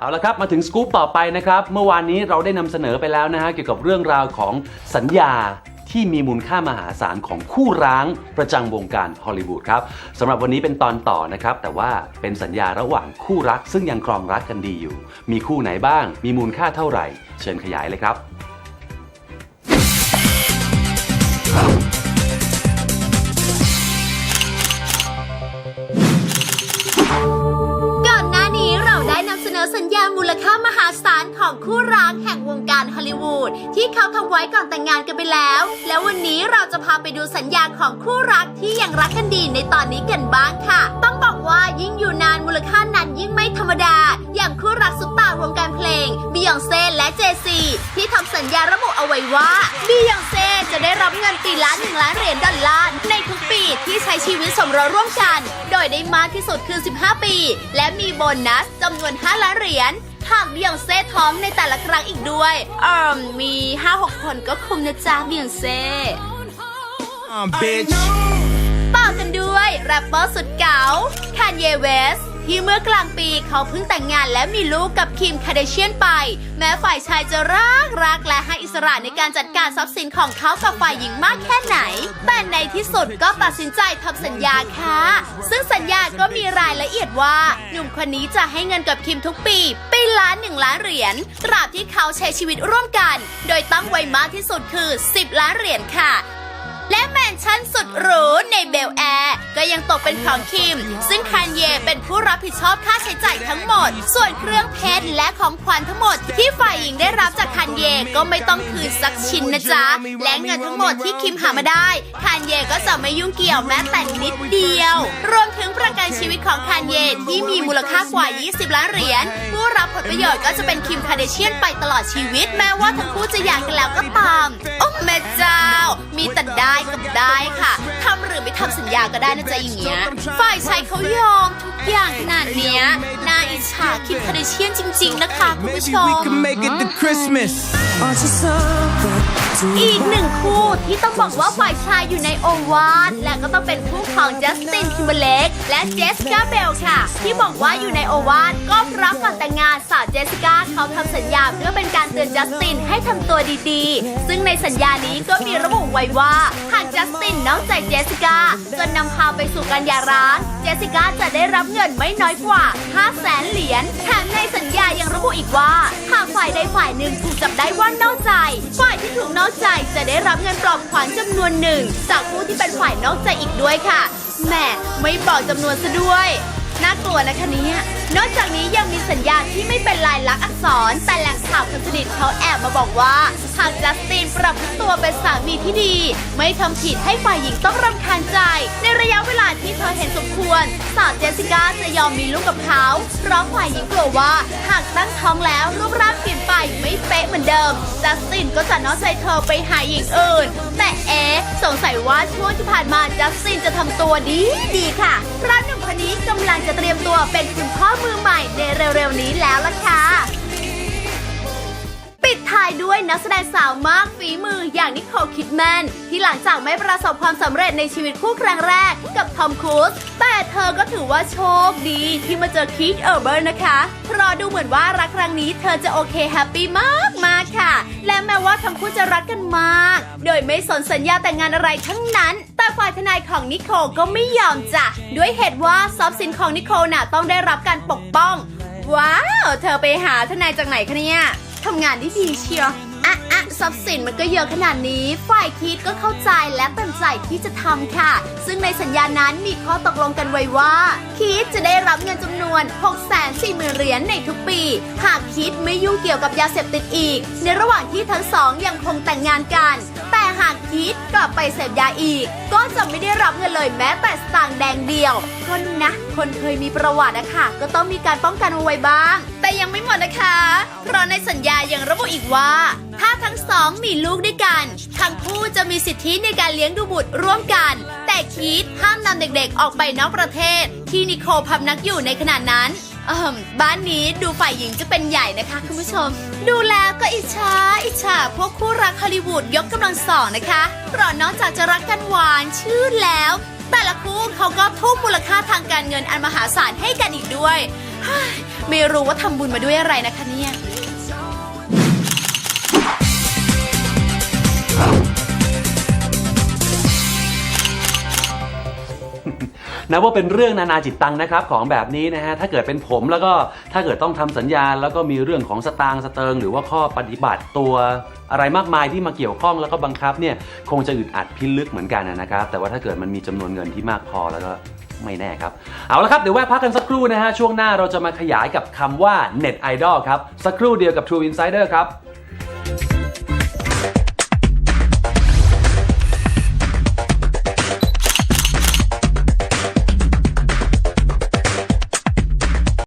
เอาละครับมาถึงสกู๊ปต่อไปนะครับ เมื่อวานนี้เราได้นำเสนอไปแล้วนะฮะเกี่ยวกับเรื่องราวของสัญญาที่มีมูลค่ามหาศาลของคู่ร้างประจังวงการฮอลลีวูดครับสำหรับวันนี้เป็นตอนต่อนะครับ แต่ว่าเป็นสัญญาระหว่างคู่รักซึ่งยังครองรักกันดีอยู่ มีคู่ไหนบ้าง มีมูลค่าเท่าไหร่ เชิญขยายเลยครับ คู่รักแห่งวงการฮอลลีวูดที่เขาทำไว้ก่อนแต่งงานกันไปแล้ว แล้ววันนี้เราจะพาไปดูสัญญาของคู่รักที่ยังรักกันดีในตอนนี้กันบ้างค่ะ ต้องบอกว่ายิ่งอยู่นานมูลค่านั้นยิ่งไม่ธรรมดา อย่างคู่รักซุปตาร์วงการเพลงบียองเซ่และเจซีที่ทำสัญญาระบุเอาไว้ว่าบียองเซ่จะได้รับเงินปีละ1ล้านเหรียญดอลลาร์ในทุกปีที่ใช้ชีวิตสมรสร่วมกัน โดยได้มากที่สุดคือ 15 ปี และมีโบนัสจำนวน 5 ล้านเหรียญ หากเบียงเซ่ท้องในแต่ละครั้งอีกด้วย เอ่มมี 5-6 คนก็คุมนะจ๊ะบียงเซ่ Uh, bitch. ต่อกันด้วยแรปเปอร์สุดเก๋าค a นเยเวสที่เมื่อกลางปีเขาเพิ่งแต่งงานและมีลูกกับคิมคาเดเชียนไป แม้ฝ่ายชายจะรักรักและให้อิสระในการจัดการทรัพย์สินของเขากับฝ่ายหญิงมากแค่ไหน แต่ในที่สุดก็ตัดสินใจทำสัญญาค่ะ ซึ่งสัญญาก็มีรายละเอียดว่า หนุ่มคนนี้จะให้เงินกับคิมทุกปี ละหนึ่งล้านเหรียญตราบที่เขาใช้ชีวิตร่วมกัน โดยตั้งไว้มากที่สุดคือ 10 ล้านเหรียญค่ะ และแมนชั่นสุดหรูในเบลแอร์ก็ยังตกเป็นของคิม ซึ่งคานเยเป็นผู้รับผิดชอบค่าใช้จ่ายทั้งหมด ส่วนเครื่องเพชรและของขวัญทั้งหมด ที่ฝ่ายหญิงได้รับจากคานเยก็ไม่ต้องคืนสักชิ้นนะจ๊ะ และเงินทั้งหมดที่คิมหามาได้คานเยก็จะไม่ยุ่งเกี่ยวแม้แต่นิดเดียว รวมถึงประกันชีวิตของคานเยที่มีมูลค่ากว่า 20 ล้านเหรียญ ผู้รับผลประโยชน์ก็จะเป็นคิมคาเดเชียนไปตลอดชีวิต แม้ว่าทั้งคู่จะหย่ากันแล้วก็ตามโอ้แม่เจ้า มีแต่ได้กับได้ค่ะทำหรือไม่ทำสัญญาก็ได้นะจ๊ะอย่างเงี้ยฝ่ายชายเขายอมทุกอย่างขนาดเนี้ยน่าอิจฉาคิมคาเดเชียนจริง ๆ นะคะคุณผู้ช We ม อีกหนึ่งคู่ที่ต้องบอกว่าฝ่ายชายอยู่ในโอวาทและก็ต้องเป็นคู่ของจัสตินทิมเบเลกและเจสสิก้าเบลค่ะ ที่บอกว่าอยู่ในโอวาทก็เพราะก่อนแต่งงานสาวเจสสิก้าเขาทำสัญญาเพื่อเป็นการเตือนจัสตินให้ทำตัวดีๆ ซึ่งในสัญญานี้ก็มีระบุไว้ว่าหากจัสตินนอกใจเจสสิก้าจนนำพาไปสู่การหย่าร้างเจสสิก้าจะได้รับเงินไม่น้อยกว่า5แสนเหรียญแถมในสัญญายังระบุอีกว่าหากฝ่ายใดฝ่ายหนึ่งถูกจับได้ว่านอกใจฝ่ายที่ถูกนอกอกใจจะได้รับเงินปลอบขวัญจำนวนหนึ่ง จากผู้ที่เป็นฝ่ายนอกใจอีกด้วยค่ะแหมไม่บอกจำนวนซะด้วย น่ากลัวนะคะเนี่ย นอกจากนี้ยังมีสัญญาที่ไม่เป็นลายลักษณ์อักษร แต่แหล่งข่าวคนสนิทเขาแอบมาบอกว่า หากจัสตินปรับติตัวเป็นสามีที่ดี ไม่ทำผิดให้ฝ่ายหญิงต้องรำคาญใจ ในระยะเวลาที่เธอเห็นสมควร สาวเจสสิก้าจะยอมมีลูกกับเขาเพราะฝ่ายหญิงกลัวว่า หากตั้งท้องแล้วรูปร่างเปลี่ยนไปไม่เป๊ะเหมือนเดิมจัสตินก็จะน้อกใจเธอไปหาหญิงอื่น แต่เอ๊ะสงสัยว่าช่วงที่ผ่านมาจัสตินจะทำตัวดีดีค่ะเพราะหนุ่มคนนี้กำลังจะเตรียมตัวเป็นคุณพ่อมือใหม่ในเร็วๆนี้แล้วล่ะค่ะ ปิดท้ายด้วยนักแสดงสาวมากฝีมือ อย่างนิโคลคิดแมนที่หลังจากไม่ประสบความสำเร็จในชีวิตคู่ครั้งแรกกับทอมครูซแต่เธอก็ถือว่าโชคดีที่มาเจอคีธเออร์เบิร์นะคะ เพราะดูเหมือนว่ารักครั้งนี้เธอจะโอเคแฮปปี้มากมากค่ะ และแม้ว่าทั้งคู่จะรักกันมาก โดยไม่สนสัญญาแต่งงานอะไรทั้งนั้น แต่ฝ่ายทนายของนิโคลก็ไม่ยอมจ้ะด้วยเหตุว่าทรัพย์สินของนิโคลน่ะต้องได้รับการปกป้อง ว้าว เธอไปหาทนายจากไหนคะเนี่ยทำงานที่ดีเชียว ทรัพย์สินมันก็เยอะขนาดนี้ ฝ่ายคิดก็เข้าใจและเต็มใจที่จะทำค่ะ ซึ่งในสัญญานั้นมีข้อตกลงกันไว้ว่า คิดจะได้รับเงินจำนวน 6 4 0 0 0 0เหรียญในทุกปี หากคิดไม่ยุ่งเกี่ยวกับยาเสพติดอีก ในระหว่างที่ทั้งสองยังคงแต่งงานกัน แต่ หากคิดกลับไปเสพยาอีก ก็จะไม่ได้รับเงินเลยแม้แต่สตางค์แดงเดียวก็นะ คนเคยมีประวัติอะคะก็ต้องมีการป้องกันเอาไว้บ้าง แต่ยังไม่หมดนะคะ เพราะในสัญญายังระบุอีกว่า ถ้าทั้งสองมีลูกด้วยกัน ทั้งคู่จะมีสิทธิในการเลี้ยงดูบุตรร่วมกัน แต่คิดห้ามนำเด็กๆออกไปนอกประเทศ ที่นิโคลพำนักอยู่ในขณะนั้น เอ่มบ้านนี้ดูฝ่ายหญิงจะเป็นใหญ่นะคะคุณผู้ชม ดูแล้วก็อิจฉาอิจฉาพวกคู่รักฮอลลีวูดยกกำลังสองนะคะเพราะนอกจากจะรักกันหวานชื่นแล้ว แต่ละคู่เขาก็ทุ่มมูลค่าทางการเงินอันมหาศาลให้กันอีกด้วยเฮ้ยไม่รู้ว่าทำบุญมาด้วยอะไรนะคะเนี่ย นับว่าเป็นเรื่องนานาจิตตังนะครับของแบบนี้นะฮะถ้าเกิดเป็นผมแล้วก็ถ้าเกิดต้องทำสัญญาแล้วก็มีเรื่องของสตางค์สเติง หรือว่าข้อปฏิบัติตัวอะไรมากมายที่มาเกี่ยวข้องแล้วก็บังคับเนี่ยคงจะอึดอัดพิลึกเหมือนกันนะครับ แต่ว่าถ้าเกิดมันมีจำนวนเงินที่มากพอแล้วก็ไม่แน่ครับ เอาละครับ เดี๋ยวแวะพักกันสักครู่นะฮะ ช่วงหน้าเราจะมาขยายกับคำว่า Net Idol ครับ สักครู่เดียวกับ True Insider ครับ